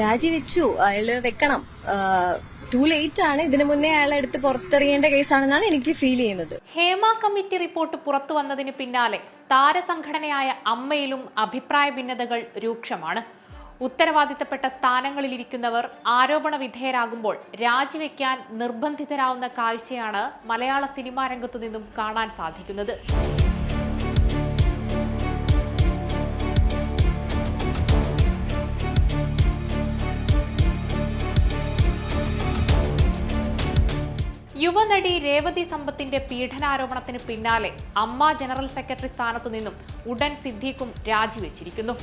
രാജിവെച്ചു. അയാൾ വെക്കണം. ടു ലേറ്റ് ആണ്. ഇതിനു മുന്നേ അയാളെ എടുത്ത് പുറത്തെറിയേണ്ട കേസാണെന്നാണ് എനിക്ക് ഫീൽ ചെയ്യുന്നത്. ഹേമ കമ്മിറ്റി റിപ്പോർട്ട് പുറത്തു വന്നതിന് പിന്നാലെ താരസംഘടനയായ അമ്മയിലും അഭിപ്രായ ഭിന്നതകൾ രൂക്ഷമാണ്. ഉത്തരവാദിത്തപ്പെട്ട സ്ഥാനങ്ങളിലിരിക്കുന്നവർ ആരോപണ വിധേയരാകുമ്പോൾ രാജിവെക്കാൻ നിർബന്ധിതരാവുന്ന കാഴ്ചയാണ് മലയാള സിനിമാ രംഗത്തു നിന്നും കാണാൻ സാധിക്കുന്നത്. യുവനടി രേവതി സമ്പത്തിന്റെ പീഡനാരോപണത്തിന് പിന്നാലെ അമ്മ ജനറൽ സെക്രട്ടറി സ്ഥാനത്തു നിന്നും ഉടൻ സിദ്ദീഖും രാജിവെച്ചിരിക്കുന്നു.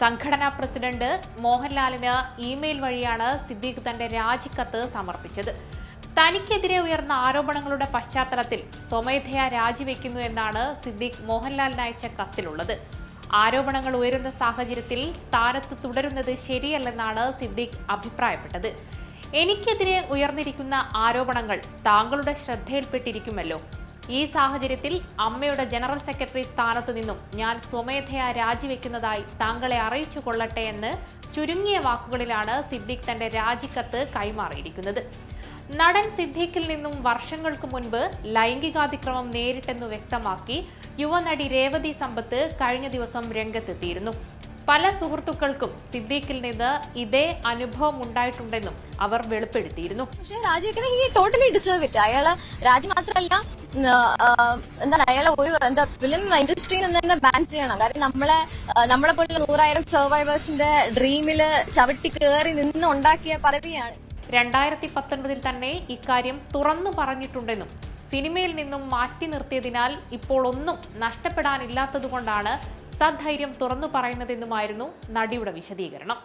സംഘടനാ പ്രസിഡന്റ് മോഹൻലാലിന് ഇമെയിൽ വഴിയാണ് സിദ്ദീഖ് തന്റെ രാജിക്കത്ത് സമർപ്പിച്ചത്. തനിക്കെതിരെ ഉയർന്ന ആരോപണങ്ങളുടെ പശ്ചാത്തലത്തിൽ സ്വമേധയാ രാജിവെക്കുന്നു എന്നാണ് സിദ്ദീഖ് മോഹൻലാലിന് അയച്ച കത്തിലുള്ളത്. ആരോപണങ്ങൾ ഉയരുന്ന സാഹചര്യത്തിൽ സ്ഥാനത്ത് തുടരുന്നത് ശരിയല്ലെന്നാണ് സിദ്ദിഖ് അഭിപ്രായപ്പെട്ടത്. എനിക്കെതിരെ ഉയർന്നിരിക്കുന്ന ആരോപണങ്ങൾ താങ്കളുടെ ശ്രദ്ധയിൽപ്പെട്ടിരിക്കുമല്ലോ. ഈ സാഹചര്യത്തിൽ അമ്മയുടെ ജനറൽ സെക്രട്ടറി സ്ഥാനത്തു നിന്നും ഞാൻ സ്വമേധയാ രാജിവെക്കുന്നതായി താങ്കളെ അറിയിച്ചു കൊള്ളട്ടെ എന്ന് ചുരുങ്ങിയ വാക്കുകളിലാണ് സിദ്ദിഖ് തന്റെ രാജിക്കത്ത് കൈമാറിയിരിക്കുന്നത്. നടൻ സിദ്ദീഖിൽ നിന്നും വർഷങ്ങൾക്ക് മുൻപ് ലൈംഗികാതിക്രമം നേരിട്ടെന്ന് വ്യക്തമാക്കി യുവനടി രേവതി സമ്പത്ത് കഴിഞ്ഞ ദിവസം രംഗത്തെത്തിയിരുന്നു. പല സുഹൃത്തുക്കൾക്കും സിദ്ദീഖിൽ നിന്ന് ഇതേ അനുഭവം ഉണ്ടായിട്ടുണ്ടെന്നും അവർ വെളിപ്പെടുത്തിയിരുന്നു. പക്ഷേ ടോട്ടലി ഡിസേർവ് ഇറ്റ് അയാൾ രാജി മാത്രമല്ല എന്താണ് അയാളെ ഒരു എന്താ ഫിലിം ഇൻഡസ്ട്രിയിൽ നിന്ന് തന്നെ ബാൻ ചെയ്യണം. കാരണം നമ്മളെ നമ്മളെ പോലുള്ള നൂറായിരം സർവൈവേഴ്സിന്റെ ഡ്രീമിൽ ചവിട്ടി കയറി നിന്ന് ഉണ്ടാക്കിയ പദവിയാണ്. രണ്ടായിരത്തി പത്തൊൻപതിൽ തന്നെ ഇക്കാര്യം തുറന്നു പറഞ്ഞിട്ടുണ്ടെന്നും സിനിമയിൽ നിന്നും മാറ്റി നിർത്തിയതിനാൽ ഇപ്പോൾ ഒന്നും നഷ്ടപ്പെടാനില്ലാത്തതുകൊണ്ടാണ് സധൈര്യം തുറന്നു പറയുന്നതെന്നുമായിരുന്നു നടിയുടെ വിശദീകരണം.